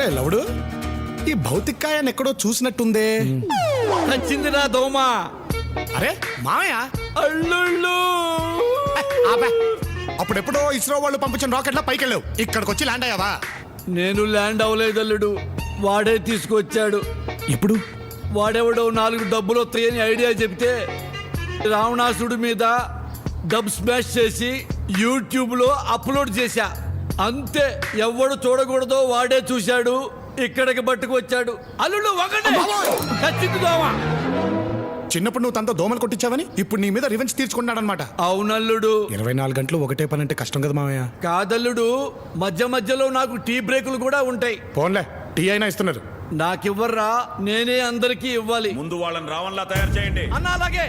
రే లవుడు ఈ భౌతికాయాన్ని ఎక్కడో చూసినట్టుందే. నచ్చింది నా దోమ. అరే మామయ్య? అల్లుళ్ళు. ఆపే. అప్పుడెప్పుడో ఇస్రో వాళ్ళు పంపించిన రాకెట్లా పైకి వెళ్ళావు ఇక్కడికి వచ్చి ల్యాండ్ అయ్యావా? నేను ల్యాండ్ అవ్వలేదు అల్లుడు వాడే తీసుకొచ్చాడు. ఇప్పుడు వాడెవడో నాలుగు డబ్బులు వస్తాయని ఐడియా చెప్తే రావణాసుడి మీద డబ్ స్మాష్ చేసి యూట్యూబ్లో అప్లోడ్ చేశా. అంతే ఎవడు చూడకూడదో వాడే చూశాడు ఇక్కడికి పట్టుకొచ్చాడు అల్లుడు ఒకటే. బాబోయ్! చచ్చింది దోమ చిన్నప్పుడు నువ్వు తనతో దోమలు కొట్టించావని ఇప్పుడు నీ మీద రివెంజ్ తీర్చుకున్నాడనమాట అవునల్లుడు. ఇరవై నాలుగు గంటలు ఒకటే పని అంటే కష్టం కదా మామయ్య. కాదల్లుడు మధ్య మధ్యలో నాకు టీ బ్రేకులు కూడా ఉంటాయి. పోన్లే టీ అయినా ఇస్తున్నారు. నాకివ్వర్రా నేనే అందరికీ ఇవ్వాలి. ముందు వాళ్ళని రావణ్లా తయారు చేయండి. అన్న అలాగే.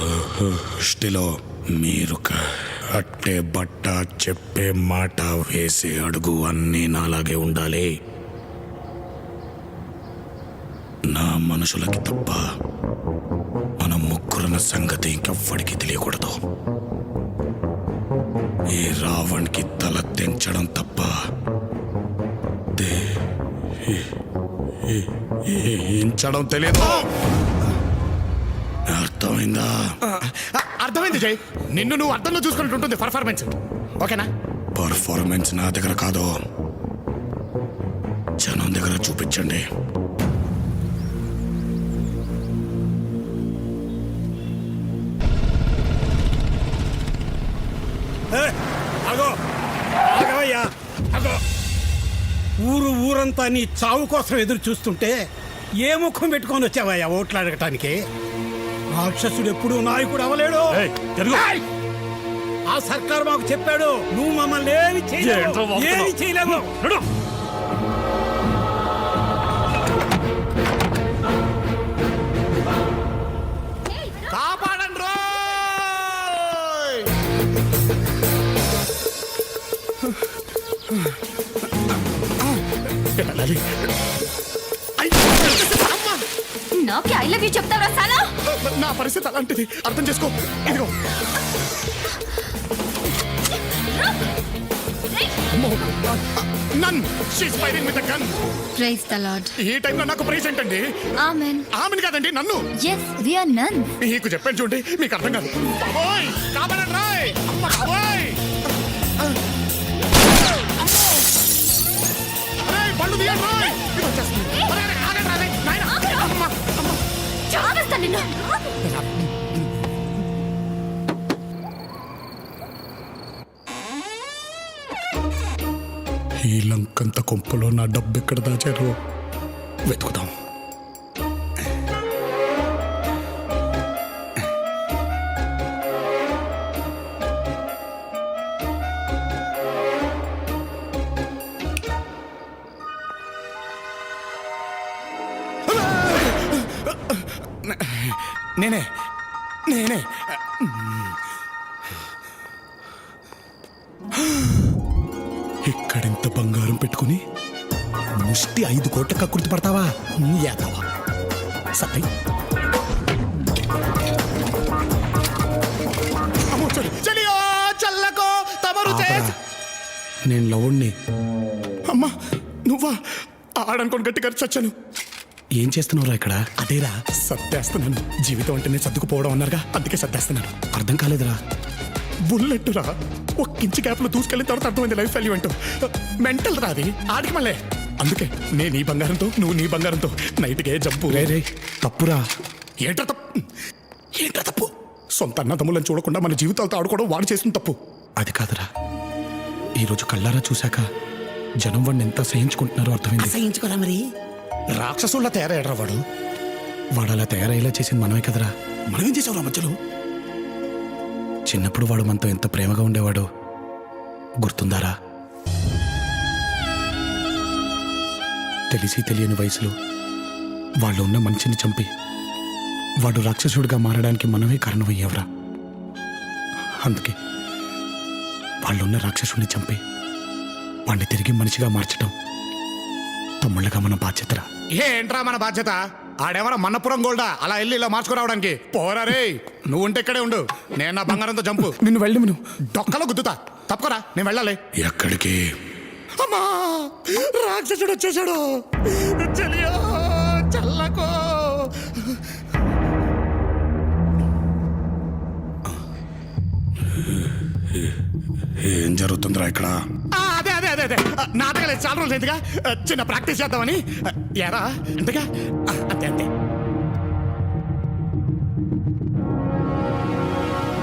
దృష్టిలో మీరు అట్టే బట్ట చెప్పే మాట వేసే అడుగు అన్నీ నాలాగే ఉండాలి నా మనుషులకి తప్ప మన ముగ్గురున్న సంగతి ఇంకెవ్వడికి తెలియకూడదు ఈ రావణ్కి తల తెంచడం తప్ప దే- ఇంచడం తెలియదు అర్థమైందా? అర్థమైంది జై. నిన్ను నువ్వు అర్థంలో చూసుకున్నట్టు ఉంటుంది పర్ఫార్మెన్స్ ఓకేనా? పర్ఫార్మెన్స్ నా దగ్గర కాదు. జనం దగ్గర చూపించండి. అగో ఆగవయ్యా. అగో ఊరు ఊరంతా నీ చావు కోసం ఎదురు చూస్తుంటే ఏ ముఖం పెట్టుకొని వచ్చావయ్యా ఓట్లు అడగటానికి? రాక్షసుడు ఎప్పుడు నాయకుడు అవలేడు! ఆ సర్కార్ మాకు చెప్పాడు నువ్వు మమ్మల్ని ఏమి చేయలేవు. ఏమి చేయలేవు. కాపాడండి నాకే ఐ లవ్ యూ చెప్తావరా సాలా నా పరిస్థితి అలాంటిది. అర్థం చేసుకో. ఇదిగో. Nun she's firing with gun praise the Lord ఈ టైంలో నాకు ప్రైజ్ ఏంటండి? ఆమెన్ ఆమెను కాదండి నన్ను. ఎస్ వి ఆర్ నన్ మీకు చెప్పాను చూడండి మీకు అర్థం కాదు. బాబోయ్ కాపాడండి రాయ్ అమ్మ బాబోయ్. అరేయ్, పళ్ళు తీయండి రాయ్. ఇది వచ్చేస్తుంది. చావేస్తా నిన్ను. ఈ లంకంత కొంపలో నా డబ్బు ఎక్కడ దాచారో వెతుకుదాం. నేనే నేనే. ఇక్కడింత బంగారం పెట్టుకుని ముష్టి ఐదు కోట్ల కక్కుర్తి పడతావా? యాదవా. సత్య నేను లవుణ్ణి. అమ్మా నువ్వా? ఆడనుకోని గట్టిగా చచ్చాను. ఏం చేస్తున్నావురా ఇక్కడ? అదేరా సర్దేస్తున్నాను. జీవితం అంటేనే సర్దుకుపోవడం అన్నారుగా అందుకే సర్దేస్తున్నాను. అర్థం కాలేదురా. బుల్లెట్ రా ఒక్కించి గ్యాప్లో దూసుకెళ్ళిన తర్వాత అర్థమైంది లైఫ్ వాల్యూ అంటూ. మెంటల్ రాది ఆడికి మళ్ళీ. అందుకే నేను ఈ బంగారంతో నువ్వు నీ బంగారంతో నైట్కే జంపు రే తప్పురా. ఏంట్రా తప్పు? ఏంట్రా తప్పు? సొంత అన్నదమ్ములను చూడకుండా మన జీవితాలతో ఆడుకోవడం వాడు చేసిన తప్పు. అది కాదురా. ఈరోజు కళ్ళారా చూశాక జనం వాడిని ఎంత సహించుకుంటున్నారో అర్థమైంది. అసహించుకోరా మరి? రాక్షసుల్లా తయారయ్యాడ్రా వాడు? వాడు అలా తయారయ్యేలా చేసింది మనమే కదరా. మనమేం చేసావురా మధ్యలో? చిన్నప్పుడు వాడు మనతో ఎంత ప్రేమగా ఉండేవాడు గుర్తుందారా? తెలిసి తెలియని వయసులో వాళ్ళు ఉన్న మనిషిని చంపి వాడు రాక్షసుడిగా మారడానికి మనమే కారణమయ్యావురా. అందుకే వాళ్ళున్న రాక్షసుడిని చంపి వాడిని తిరిగి మనిషిగా మార్చటం తమ్ముళ్ళగా మన బాధ్యతరా? ఏంట్రా మన బాధ్యత? ఆడేమన్నా మన్నపురం గోల్డా అలా వెళ్ళి ఇలా మార్చుకురావడానికి. పోరా రే నువ్వు ఉంటే ఇక్కడే ఉండు. నేను నా బంగారంతో చంపు నిన్ను వెళ్ళి నువ్వు డొక్కలో గుద్దుతా. తప్పకరా నేను వెళ్ళాలి. ఎక్కడికి? అమ్మా రాక్షసుడు వచ్చేసాడు చెలియో చల్లకో. ఏం జరుగుతుందిరా ఇక్కడ? అదే అదే. నాటకాలు చాలా రోజులు ఎందుగా చిన్న ప్రాక్టీస్ చేద్దామని. ఎరా అంతేగా? అంతే అంతే.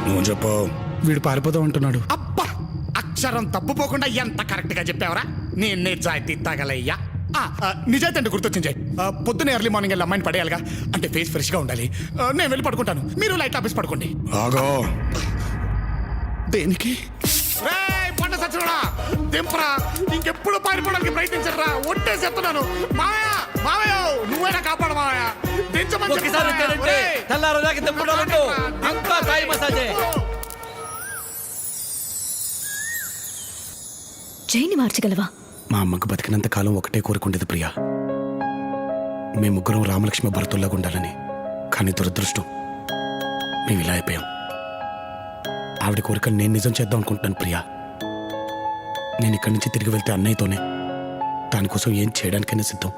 నువ్వు చెప్పు వీడు పారిపోదాం అంటున్నాడు. అబ్బా! అక్షరం తప్పుపోకుండా ఎంత కరెక్ట్గా చెప్పావరా? నీ నిజాయితీ తగలయ్యా. నిజాయితీ అంటే గుర్తొచ్చింది పొద్దున్న ఎర్లీ మార్నింగ్ వెళ్ళి అమ్మాయిని పడేయాలిగా. అంటే ఫేస్ ఫ్రెష్గా ఉండాలి. నేను వెళ్ళి పడుకుంటాను. మీరు లైట్ ఆఫీస్ పడుకోండి. ఆగో. దేనికి? సచ్చినోడా! దింపరా. ఇంకెప్పుడు పారిపోవడానికి ప్రయత్నించరా ఒట్టేసేస్తున్నాను. మావయ్య మావయ్య నువ్వైనా కాపాడు మావయ్య. దించమని. తెల్లారదాకా దింపడాలంటూ అంతా తాయి మసాజే. జైని మార్చగలవా? మా అమ్మకు బతికినంత కాలం ఒకటే కోరుకుండేది ప్రియా. మేము ముగ్గురం రామలక్ష్మి భరతుల్లాగా ఉండాలని. కానీ దురదృష్టం మేము ఇలా అయిపోయాం. ఆవిడ కోరికలు నేను నిజం చేద్దాం అనుకుంటున్నాను ప్రియా. నేను ఇక్కడి నుంచి తిరిగి వెళ్తే అన్నయ్యతోనే. దానికోసం ఏం చేయడానికైనా సిద్ధం.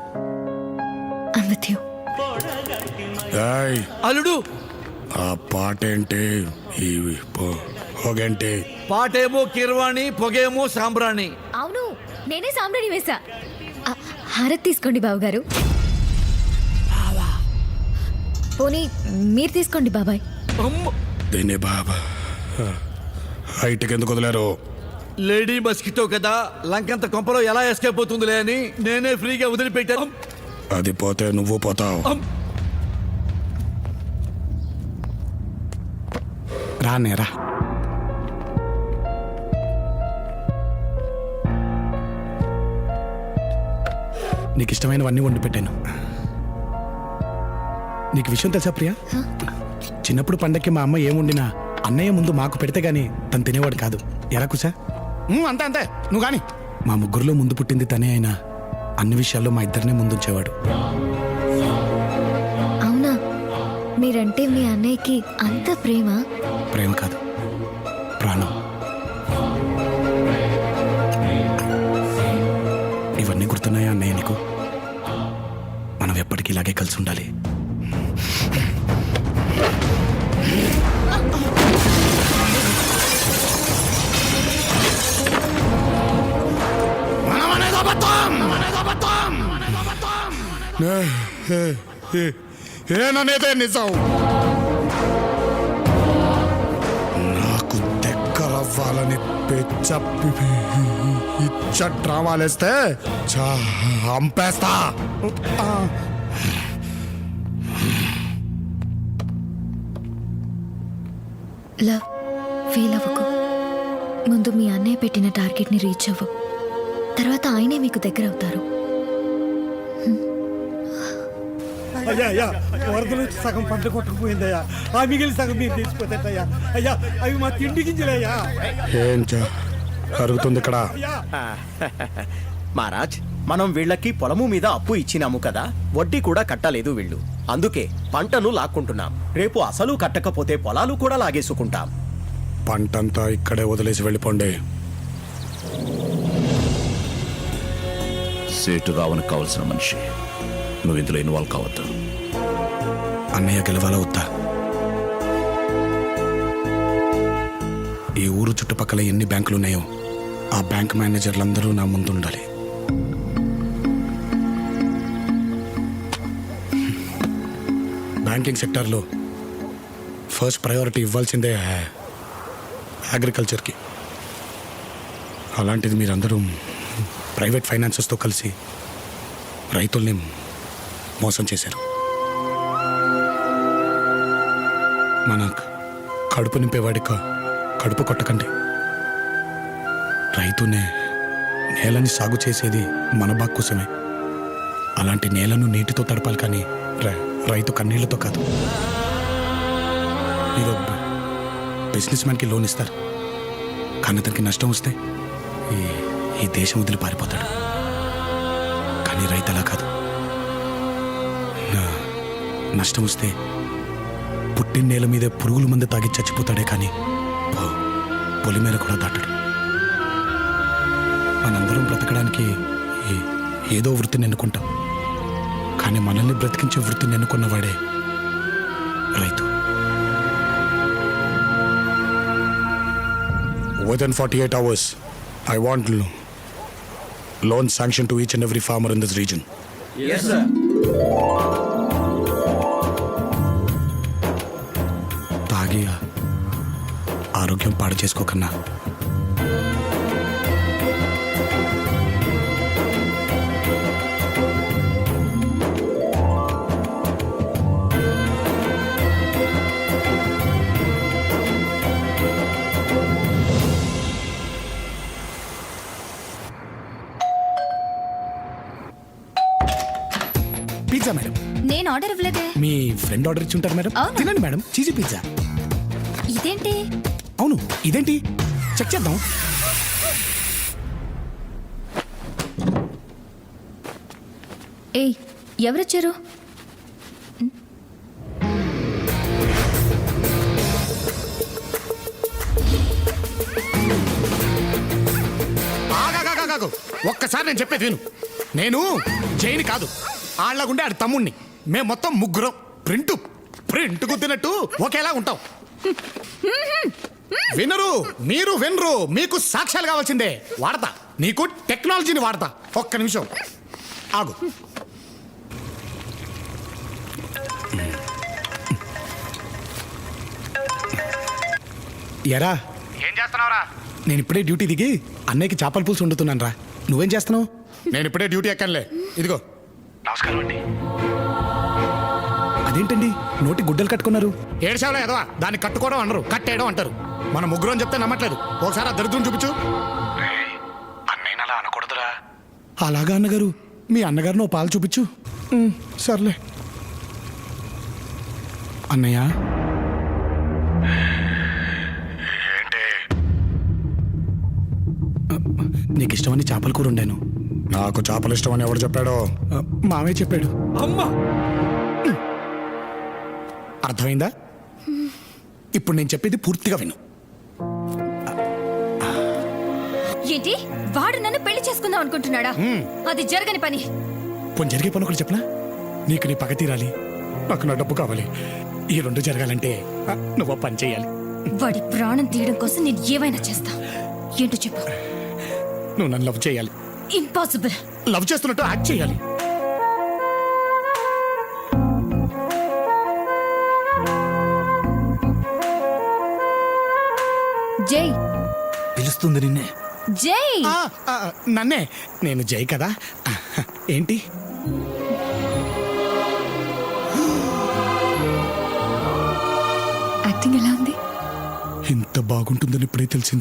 ఐమ్ విత్ యూ అల్లుడు! ఆ పాట ఏంటి ఈ పొగేంటి? పాటేమో కిర్వాణి పొగేమో సాంబ్రాణి. అవును నేనే సాంబ్రాణి వేసా ఆ, హారతి తీసుకోండి బావగారు. పోనీ మీరు తీసుకోండి బాబాయ్. అమ్మ. దీన్ని బాబా. హైట్కి ఎందుకు వదిలేరు? లేడీ మస్కిటో కదా లంకంత కొంపలో ఎలా ఎస్కేప్ అవుతుందిలే అని నేనే ఫ్రీగా వదిలిపెట్టాను. అది పోతే నువ్వు పోతావు. రానేరా నీకు ఇష్టమైనవన్నీ వండి పెట్టాను. నీకు విషయం తెలుసా ప్రియా? చిన్నప్పుడు పండక్కి మా అమ్మ ఏం వండినా అన్నయ్య ముందు మాకు పెడితే గాని తను తినేవాడు కాదు. ఎలా కుసా అంతే అంతే. నువ్వు గాని మా ముగ్గురులో ముందు పుట్టింది తనే అయినా అన్ని విషయాల్లో మా ఇద్దరినే ముందుంచేవాడు. అవునా? మీరంటే మీ అన్నయ్యకి అంత ప్రేమ? ప్రేమ కాదు. ప్రాణం. ఇవన్నీ గుర్తున్నాయా అన్నయ్య నీకు? మనం ఎప్పటికీ ఇలాగే కలిసి ఉండాలి. ఏననేదే నిజం. నాకు దగ్గరవ్వాలని పెచ్చప్పి ఇచ్చ డ్రామాలేస్తే చంపేస్తా లవ్ ఫీల్ అవ్వకు. ముందు మీ అన్నయ్య పెట్టిన టార్గెట్ని రీచ్ అవ్వు. తర్వాత ఆయనే మీకు దగ్గర అవుతారు అయ్యా అయ్యా వరదలు వచ్చి సగం పంట కొట్టుకుపోయిందయ్యా. ఆ మిగిలిన సగం మీరు తీసిపోతాయ్యా అయ్యా అవి మా తిండి గింజలయ్యా. ఏం జరుగుతుంది ఇక్కడ. మహారాజ్ మనం వీళ్ళకి పొలము మీద అప్పు ఇచ్చినాము కదా వడ్డీ కూడా కట్టలేదు వీళ్ళు. అందుకే పంటను లాక్కుంటున్నాం. రేపు అసలు కట్టకపోతే పొలాలు కూడా లాగేసుకుంటాం. పంటంతా ఇక్కడే వదిలేసి వెళ్ళిపోండి. సేటు రావణ కావలసిన మనిషి. నువ్వు ఇందులో ఇన్వాల్వ్ కావద్దు. అన్నయ్య గెలవాలా వద్దా? ఈ ఊరు చుట్టుపక్కల ఎన్ని బ్యాంకులు ఉన్నాయో ఆ బ్యాంక్ మేనేజర్లందరూ నా ముందు ఉండాలి బ్యాంకింగ్ సెక్టార్లో ఫస్ట్ ప్రయారిటీ ఇవ్వాల్సిందే అగ్రికల్చర్కి. అలాంటిది మీరందరూ ప్రైవేట్ ఫైనాన్సెస్తో కలిసి రైతుల్ని మోసం చేశారు. మన కడుపు నింపేవాడిక? కడుపు కొట్టకండి. రైతునే నేలని సాగు చేసేది మన బాగ్ కోసమే అలాంటి నేలను నీటితో తడపాలి కానీ రైతు కన్నీళ్ళతో కాదు. మీరు బిజినెస్ మ్యాన్కి లోన్ ఇస్తారు. కానీ అతనికి నష్టం వస్తే ఈ ఈ దేశం వదిలి పారిపోతాడు. కానీ రైతు అలా కాదు. నష్టం వస్తే పుట్టిన నేల మీద పురుగుల మందు తాగి చచ్చిపోతాడే కానీ పొలి మీద కూడా దాటడు. మనందరం బ్రతకడానికి ఏ- ఏదో వృత్తిని ఎన్నుకుంటాం. కానీ మనల్ని బ్రతికించే వృత్తిని ఎన్నుకున్నవాడే రైతు. Within 48 hours, I want lo- loan sanction to each and every farmer in this region. ఆరోగ్యం పాడు చేసుకోకన్నా పిజ్జా మేడం నేను ఆర్డర్ ఇవ్వలేదే. మీ ఫ్రెండ్ ఆర్డర్ ఇచ్చి ఉంటారు మేడం అవునా? తినండి మేడం చీజీ పిజ్జా ఇదేంటి? అవును ఇదేంటి? చెక్ చేద్దాం. ఏయ్ ఎవరొచ్చారు. ఒక్కసారి నేను చెప్పేది విను. నేను జైని కాదు. ఆళ్ళగుండే ఆడి తమ్ముణ్ణి. మేము మొత్తం ముగ్గురం. ప్రింట్ ప్రింట్ గుద్దినట్టు ఒకేలా ఉంటాం. వినరు మీరు వినరు మీకు సాక్ష్యాలు కావాల్సిందే. వాడతా నీకు టెక్నాలజీని వాడతా. ఒక్క నిమిషం. ఆగు. ఎరా ఏం చేస్తున్నావురా? నేను ఇప్పుడే డ్యూటీ దిగి అన్నయ్యకి చేపల పులుసు వండుతున్నాను రా. నువ్వేం చేస్తున్నావు? నేను ఇప్పుడే డ్యూటీ ఎక్కనులే. ఇదిగో. నమస్కారం అండి. అదేంటండి? నోటి గుడ్డలు కట్టుకున్నారు. ఏడ్చావులే ఎదవా దాన్ని కట్టుకోవడం అనరు కట్టేయడం అంటారు. మన ముగ్గురు అని చెప్తే నమ్మట్లేదు. ఒకసారి ఆ దరిద్రం చూపించు. అన్నయ్య అలా అనకూడదురా. అలాగా అన్నగారు. మీ అన్నగారిని ఓ పాలు చూపించు. సర్లే. అన్నయ్య? ఏంటి? నీకు ఇష్టమని చేపల కూర వండాను. నాకు చేపలు ఇష్టమని ఎవడు చెప్పాడో? మామే చెప్పాడు. అమ్మా! అర్థమైందా? ఇప్పుడు నేను చెప్పేది పూర్తిగా విను. ఏంటి? వాడు నన్ను పెళ్ళి చేసుకుందాం అనుకుంటున్నాడా? అది జరగని పని. పోనీ జరిగే పని ఒకటి చెప్పనా? నీకు నీ పగ తీరాలి. నాకు నా డబ్బు కావాలి. ఈ రెండు జరగాలంటే నువ్వు పని చేయాలి. వాడి ప్రాణం తీయడం కోసం నేను ఏమైనా చేస్తా? ఏంటో చెప్పు. నువ్వు నన్ను లవ్ చేయాలి. ఇంపాసిబుల్ లవ్ చేస్తున్నట్టు యాక్ట్ చేయాలి. జై. పిలుస్తుంది నిన్నే. జై! ఆ, ఆ, నన్నే. నేను జై కదా. ఏంటి? యాక్టింగ్ ఎలా ఉంది? ఇంత బాగుంటుందని ఇప్పుడే తెలిసింది.